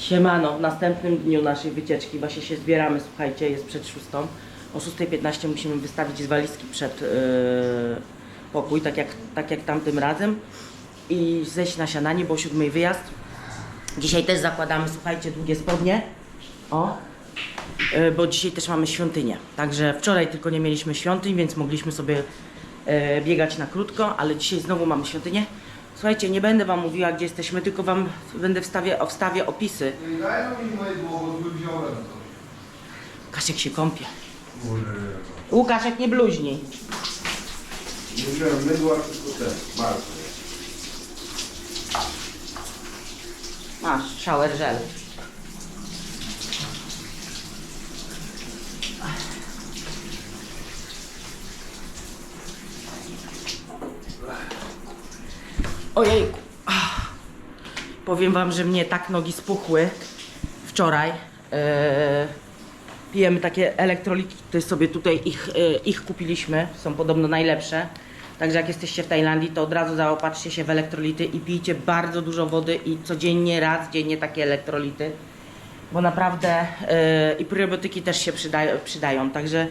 Siemano, w następnym dniu naszej wycieczki właśnie się zbieramy, słuchajcie, jest przed szóstą. O 6.15 musimy wystawić z walizki przed yy, pokój, tak jak, tak jak tamtym razem i zejść na siadanie, bo o 7 wyjazd. Dzisiaj też zakładamy, słuchajcie, długie spodnie. O, yy, bo dzisiaj też mamy świątynię. Także wczoraj tylko nie mieliśmy świątyń, więc mogliśmy sobie yy, biegać na krótko, ale dzisiaj znowu mamy świątynię. Słuchajcie, nie będę wam mówiła, gdzie jesteśmy, tylko wam będę wstawię, wstawię opisy. Nie dają mi moje głowy, wziąłem to. Kasiek się kąpie. Łukaszek, nie bluźnij. Nie wziąłem mydła, tylko te. Bardzo. Masz, shower gel. Ojejku. Ach. Powiem wam, że mnie tak nogi spuchły wczoraj. Eee, pijemy takie elektrolity, sobie tutaj ich, e, ich kupiliśmy, są podobno najlepsze. Także jak jesteście w Tajlandii, to od razu zaopatrzcie się w elektrolity i pijcie bardzo dużo wody i codziennie, raz dziennie takie elektrolity. Bo naprawdę e, i probiotyki też się przydają, przydają. także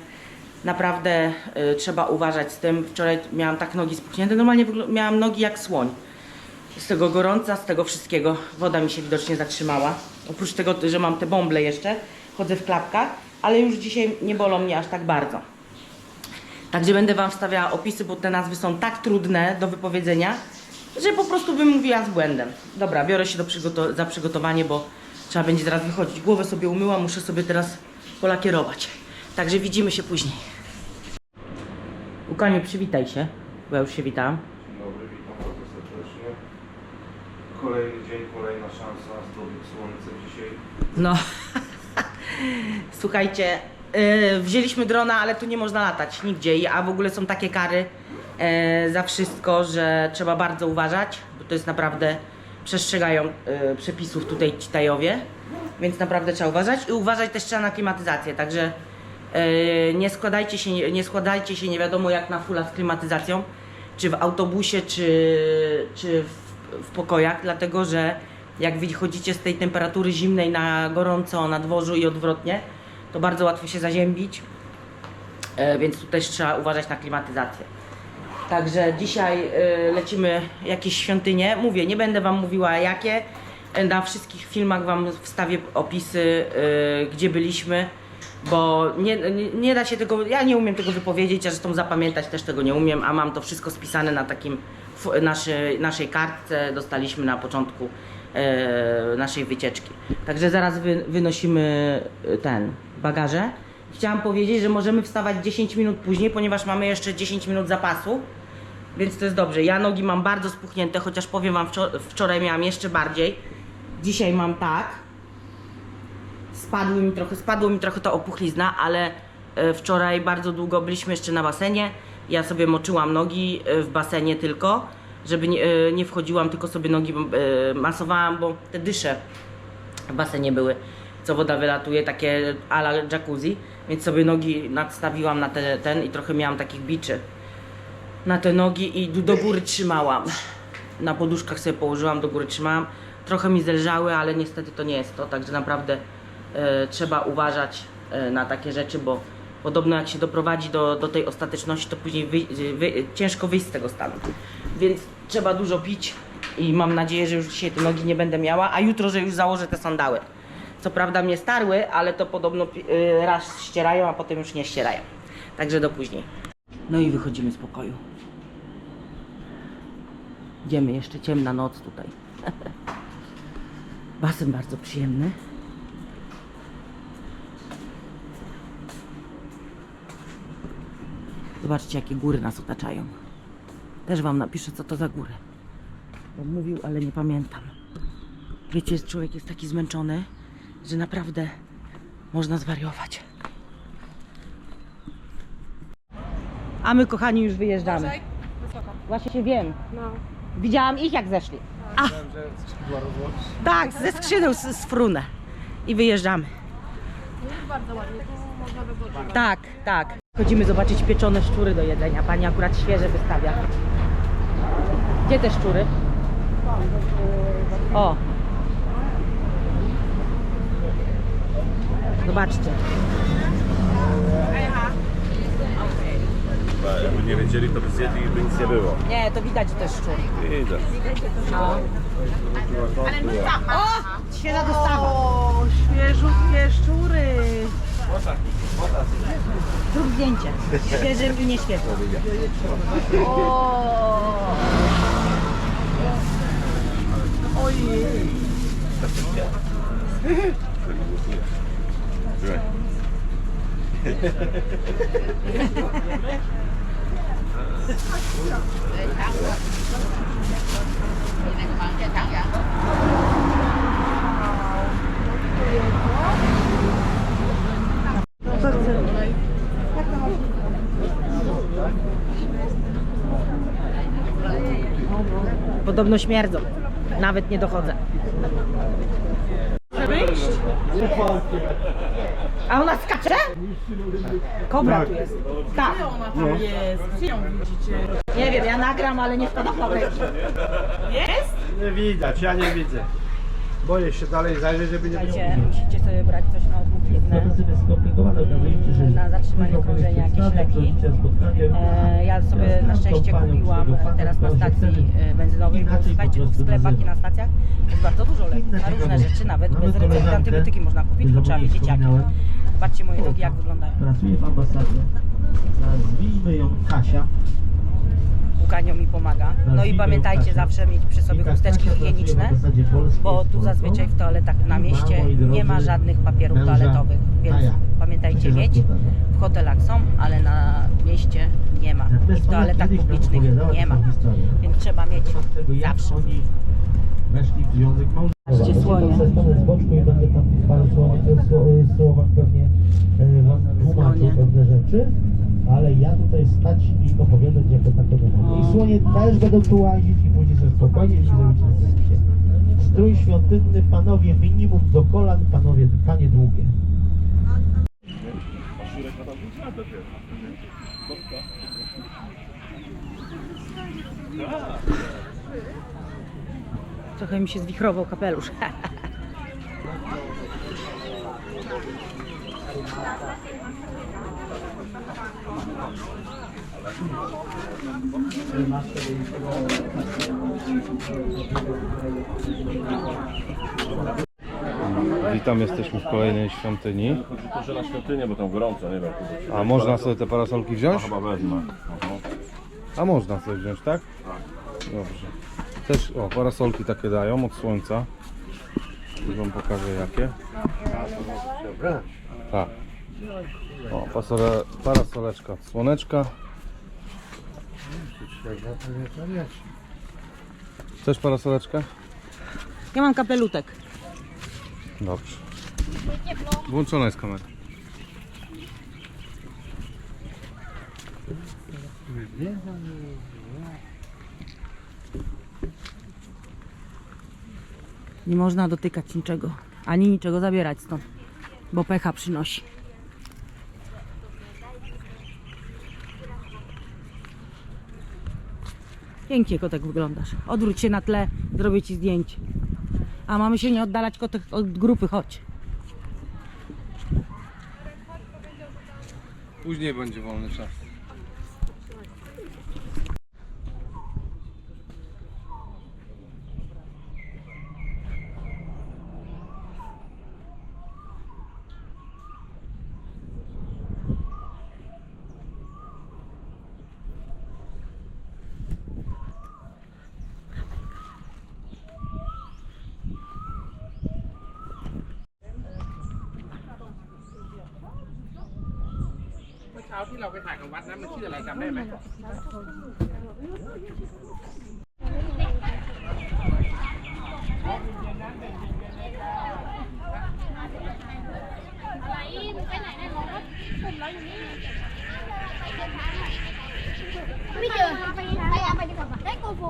naprawdę e, trzeba uważać z tym. Wczoraj miałam tak nogi spuchnięte, normalnie miałam nogi jak słoń. Z tego gorąca, z tego wszystkiego. Woda mi się widocznie zatrzymała. Oprócz tego, że mam te bąble jeszcze, chodzę w klapkach, ale już dzisiaj nie bolą mnie aż tak bardzo. Także będę Wam wstawiała opisy, bo te nazwy są tak trudne do wypowiedzenia, że po prostu bym mówiła z błędem. Dobra, biorę się do przygoto- za przygotowanie, bo trzeba będzie zaraz wychodzić. Głowę sobie umyłam, muszę sobie teraz polakierować. Także widzimy się później. Łukaniu, przywitaj się, bo ja już się witam bardzo serdecznie. Kolejny dzień, kolejna szansa zdobyć słońce dzisiaj. No, słuchajcie, yy, wzięliśmy drona, ale tu nie można latać nigdzie, a w ogóle są takie kary yy, za wszystko, że trzeba bardzo uważać, bo to jest naprawdę, przestrzegają yy, przepisów tutaj ci Tajowie, więc naprawdę trzeba uważać i uważać też trzeba na klimatyzację, także yy, nie składajcie się, nie, nie składajcie się nie wiadomo jak na fula z klimatyzacją, czy w autobusie, czy, czy w, w pokojach, dlatego że jak wychodzicie z tej temperatury zimnej na gorąco na dworzu i odwrotnie, to bardzo łatwo się zaziębić, e, więc tu też trzeba uważać na klimatyzację. Także dzisiaj e, lecimy jakieś świątynie. Mówię, nie będę Wam mówiła jakie. Na wszystkich filmach Wam wstawię opisy, e, gdzie byliśmy, bo nie, nie, da się tego, ja nie umiem tego wypowiedzieć, a zresztą zapamiętać też tego nie umiem, a mam to wszystko spisane na takim naszej, naszej kartce, dostaliśmy na początku e, naszej wycieczki. Także zaraz wy, wynosimy e, ten bagaże. Chciałam powiedzieć, że możemy wstawać 10 minut później, ponieważ mamy jeszcze 10 minut zapasu. Więc to jest dobrze. Ja nogi mam bardzo spuchnięte, chociaż powiem wam, wczor- wczoraj miałam jeszcze bardziej. Dzisiaj mam tak. Spadły mi trochę, spadło mi trochę ta opuchlizna, ale e, wczoraj bardzo długo byliśmy jeszcze na basenie. Ja sobie moczyłam nogi e, w basenie tylko, żeby nie, e, nie wchodziłam, tylko sobie nogi e, masowałam, bo te dysze w basenie były, co woda wylatuje, takie ala jacuzzi, więc sobie nogi nadstawiłam na te, ten i trochę miałam takich biczy na te nogi i do, góry trzymałam. Na poduszkach sobie położyłam, do góry trzymałam. Trochę mi zelżały, ale niestety to nie jest to, także naprawdę trzeba uważać na takie rzeczy, bo podobno jak się doprowadzi do, do tej ostateczności, to później wy, wy, ciężko wyjść z tego stanu. Więc trzeba dużo pić i mam nadzieję, że już dzisiaj te nogi nie będę miała, a jutro, że już założę te sandały. Co prawda mnie starły, ale to podobno y, raz ścierają, a potem już nie ścierają. Także do później. No i wychodzimy z pokoju. Idziemy, jeszcze ciemna noc tutaj. Basen bardzo przyjemny. Zobaczcie, jakie góry nas otaczają. Też wam napiszę, co to za góry. Bo mówił, ale nie pamiętam. Wiecie, człowiek jest taki zmęczony, że naprawdę można zwariować. A my, kochani, już wyjeżdżamy. Właśnie wiem. No. Widziałam ich, jak zeszli. A, tak, ze skrzydeł z, z frunę. I wyjeżdżamy. Bardzo ładnie, tu można. Tak, tak. Chodzimy zobaczyć pieczone szczury do jedzenia. Pani akurat świeże wystawia. Gdzie te szczury? O. Zobaczcie. Jakby nie wiedzieli, to by zjedli i by nic nie było. Nie, to widać też szczur. Idę. No. O! Świeża dostawa. O, świeżutkie szczury. Zrób zdjęcie. Świeżym i nieświeżym. O. Ojej. Słuchaj. Podobno śmierdzą. Nawet nie dochodzę. A ona skacze? Kobra tu jest. Tak. Ona tam jest. Gdzie ją widzicie? Nie wiem, ja nagram, ale nie wpada w ręki. Jest? Nie widać, ja nie widzę. Boję się dalej zajrzeć, żeby nie było. Słuchajcie, musicie sobie brać coś na odmówiznę. Na zatrzymanie krążenia jakieś leki. E, ja sobie na szczęście kupiłam teraz na stacji e, benzynowej, bo słuchajcie, w sklepach i na stacjach jest bardzo dużo leków, na różne rzeczy, nawet bez recepty antybiotyki można kupić, bo trzeba wiedzieć jakie. Zobaczcie moje nogi jak wyglądają. Pracuje w ambasadzie. Nazwijmy ją Kasia. Łukaniu mi pomaga. No i pamiętajcie zawsze mieć przy sobie chusteczki higieniczne, bo tu zazwyczaj w toaletach na mieście nie ma żadnych papierów toaletowych, więc pamiętajcie mieć. W hotelach są, ale na mieście nie ma. I w toaletach publicznych nie ma. Więc trzeba mieć zawsze. Weszli w związek małżeński. Patrzcie, słonie. Z boczku i będę tam słowa- sło- słowach pewnie e, wam tłumaczył Słonie. Pewne rzeczy. Ale ja tutaj stać i opowiadać jako takiego mogę. I słonie też będą tu łazić i później sobie spokojnie i zrobić. Strój świątynny, panowie minimum do kolan, panowie, panie długie. Trochę mi się zwichrował kapelusz. Witam, jesteśmy w kolejnej świątyni. Chodzi to, że na świątynię, bo tam gorąco, nie wiem. czy- A można sobie te parasolki wziąć? chyba wezmę. A można sobie wziąć, tak? Dobrze. Też, o, parasolki takie dają od słońca. Już wam pokażę jakie. Tak. O, pasole, parasoleczka od słoneczka. Chcesz parasoleczkę? Ja mam kapelutek. Dobrze. Włączona jest kamera. Nie można dotykać niczego, ani niczego zabierać stąd, bo pecha przynosi. Pięknie kotek wyglądasz. Odwróć się na tle, zrobię ci zdjęcie. A mamy się nie oddalać kotek od grupy, chodź. Później będzie wolny czas. าที่เราไปถ่ายกับวัดนั้นมันชื่ออะไรจำได้ไหมอะไรไปไหนเนี่ยน้องกลุ่มเราอยู่นี่ไม่เจอไปไปดีกว่าได้โกโบ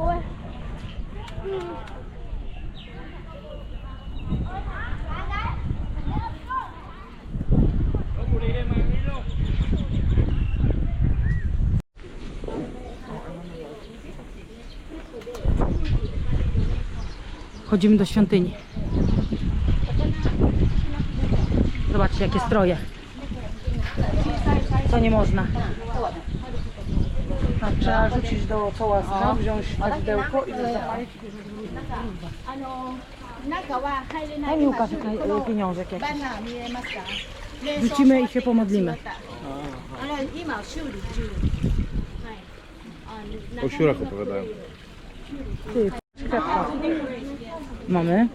Chodzimy do świątyni. Zobaczcie, jakie stroje. Co nie można. No, trzeba rzucić do koła stra, wziąć kadzidełko i zapalić. Daj mi Łukasz y, pieniążek jakiś. Rzucimy i się pomodlimy. O siurach opowiadają. Ty, Mamy.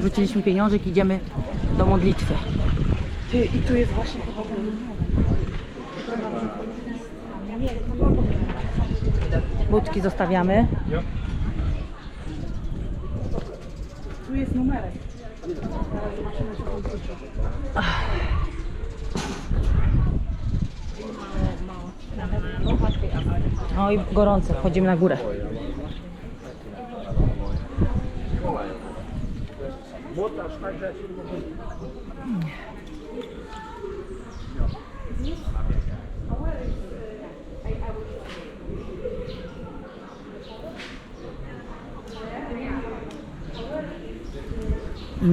Rzuciliśmy pieniążek, idziemy do modlitwy. Ty, i tu jest właśnie chyba Budki zostawiamy. Tu jest numerek. No i gorąco, wchodzimy na górę.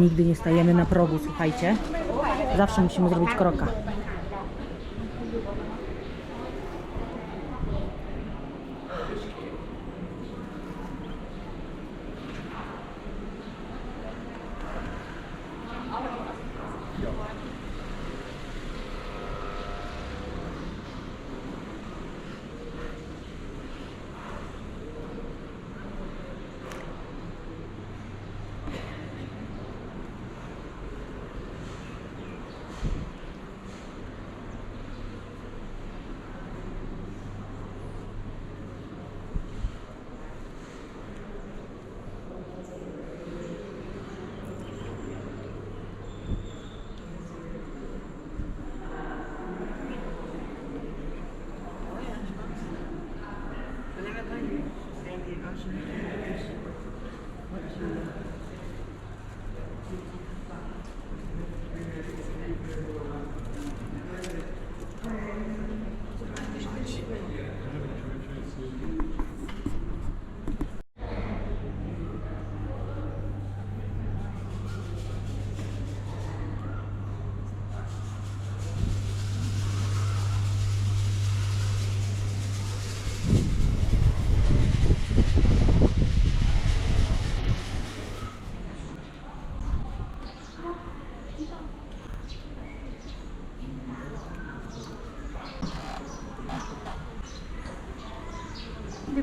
Nigdy nie stajemy na progu, słuchajcie. Zawsze musimy zrobić kroka.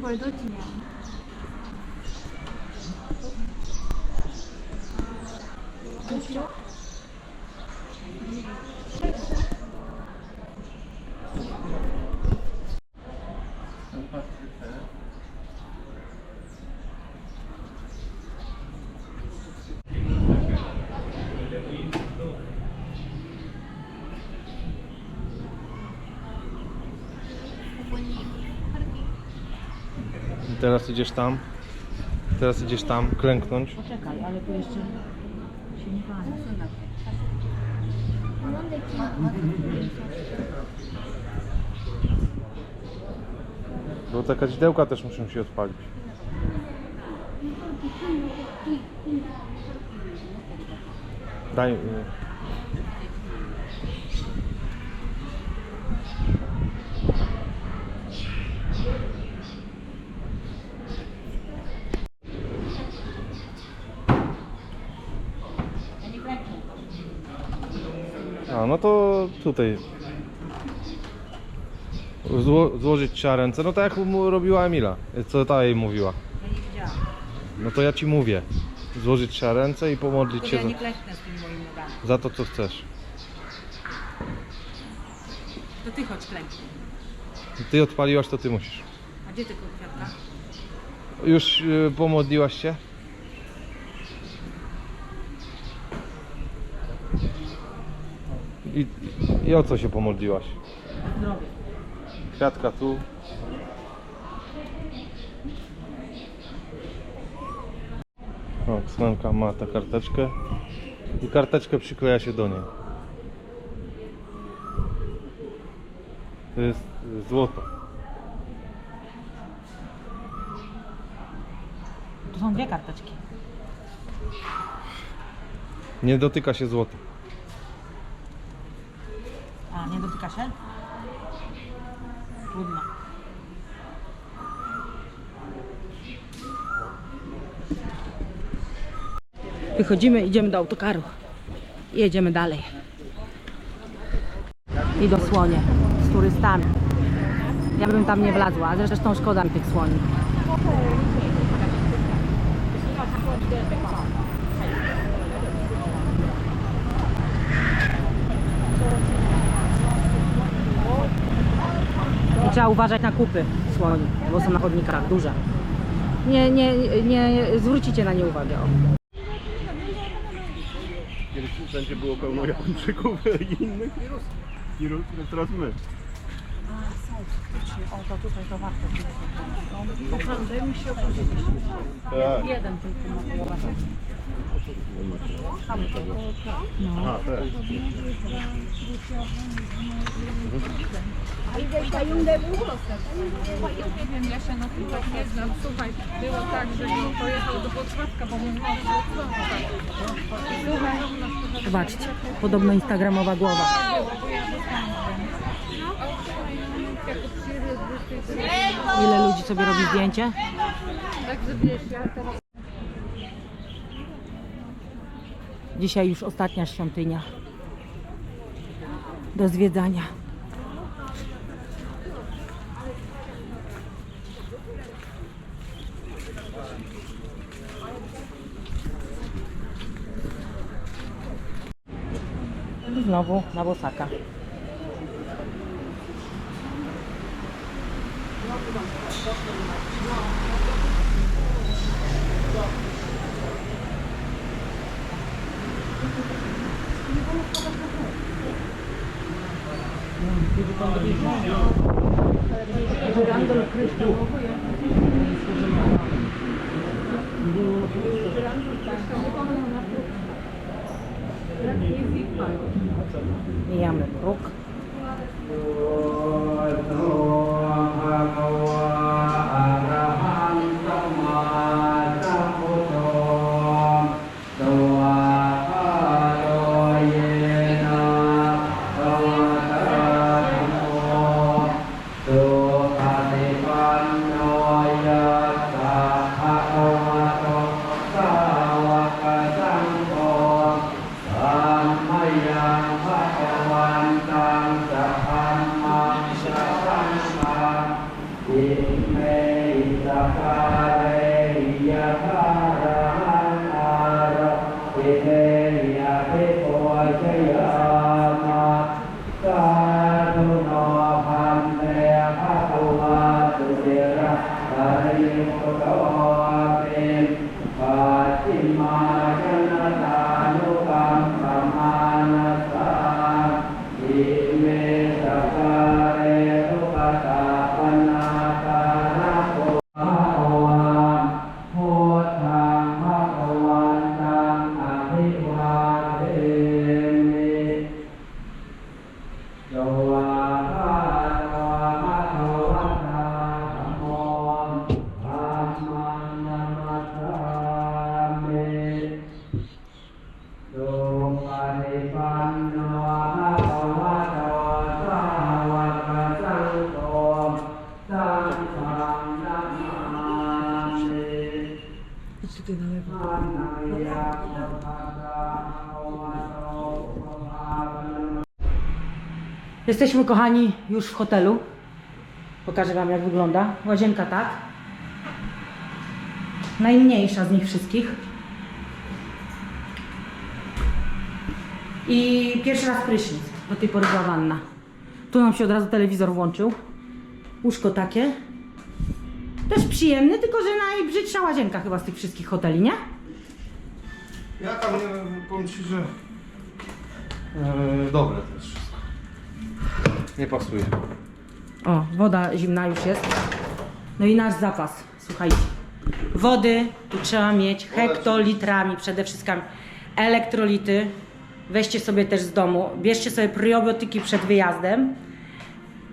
一会儿都几年了。你。不。Teraz idziesz tam. Teraz idziesz tam, klęknąć. Poczekaj, ale tu jeszcze się nie. Bo te kadzidełka też muszą się odpalić. Daj. A, no to tutaj. Zło, złożyć trzeba ręce, no tak jak mu robiła Emila, co ta jej mówiła. No to ja ci mówię. Złożyć trzeba ręce i pomodlić się za, klęknę z tymi moimi nogami. za to, co chcesz. To ty chodź klęknij. Ty odpaliłaś, to ty musisz. A gdzie tylko kwiatka? Już y, pomodliłaś się? I, o co się pomodliłaś? Zdrowie. Kwiatka tu. O, Kslenka ma tę karteczkę i karteczkę przykleja się do niej. To jest złoto. Tu są dwie karteczki. Nie dotyka się złota. Się? Trudno. Wychodzimy, idziemy do autokaru. I jedziemy dalej. I do słonie z turystami. Ja bym tam nie wlazła, zresztą szkoda mi tych słoni. I trzeba uważać na kupy słoni, bo są na chodnikach duże. Nie, nie, nie zwrócicie na nie uwagę. Kiedyś wszędzie było pełno Japończyków i innych wirus. Wirus, teraz my. Tak. Jeden tylko ma A, też. Nie wiem, ja się na tym tak nie znam. Słuchaj, było tak, że on pojechał do Włocławka, bo mój mąż był Słuchaj, Zobaczcie, podobno instagramowa głowa. Ile ludzi sobie robi zdjęcie? Dzisiaj już ostatnia świątynia do zwiedzania. Znowu na bosaka. Liberando Cristo. Ja, met brok. Jesteśmy kochani już w hotelu. Pokażę Wam jak wygląda. Łazienka tak. Najmniejsza z nich wszystkich. I pierwszy raz prysznic. Do tej pory była wanna. Tu nam się od razu telewizor włączył. Łóżko takie. Też przyjemny, tylko że najbrzydsza łazienka chyba z tych wszystkich hoteli, nie? Ja tam nie powiem ci, że. E, dobre wszystko. Nie pasuje. O, woda zimna już jest. No i nasz zapas, słuchajcie. Wody tu trzeba mieć hektolitrami przede wszystkim. Elektrolity. Weźcie sobie też z domu. Bierzcie sobie probiotyki przed wyjazdem.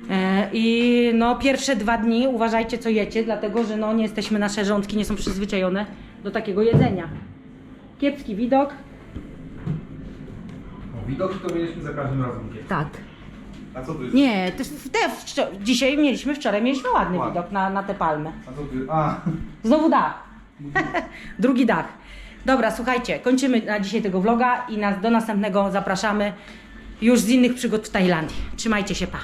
E, I no pierwsze dwa dni uważajcie co jecie, dlatego że no nie jesteśmy, nasze żołądki nie są przyzwyczajone do takiego jedzenia. Kiepski widok. Widoki to mieliśmy za każdym razem. Tak. A co tu jest? Nie, te, te wczor- dzisiaj mieliśmy, wczoraj mieliśmy ładny Ładny. widok na, na te palmy. A co tu jest? A, Znowu dach. Drugi dach. Dobra, słuchajcie, kończymy na dzisiaj tego vloga i nas, do następnego zapraszamy już z innych przygód w Tajlandii. Trzymajcie się, pa.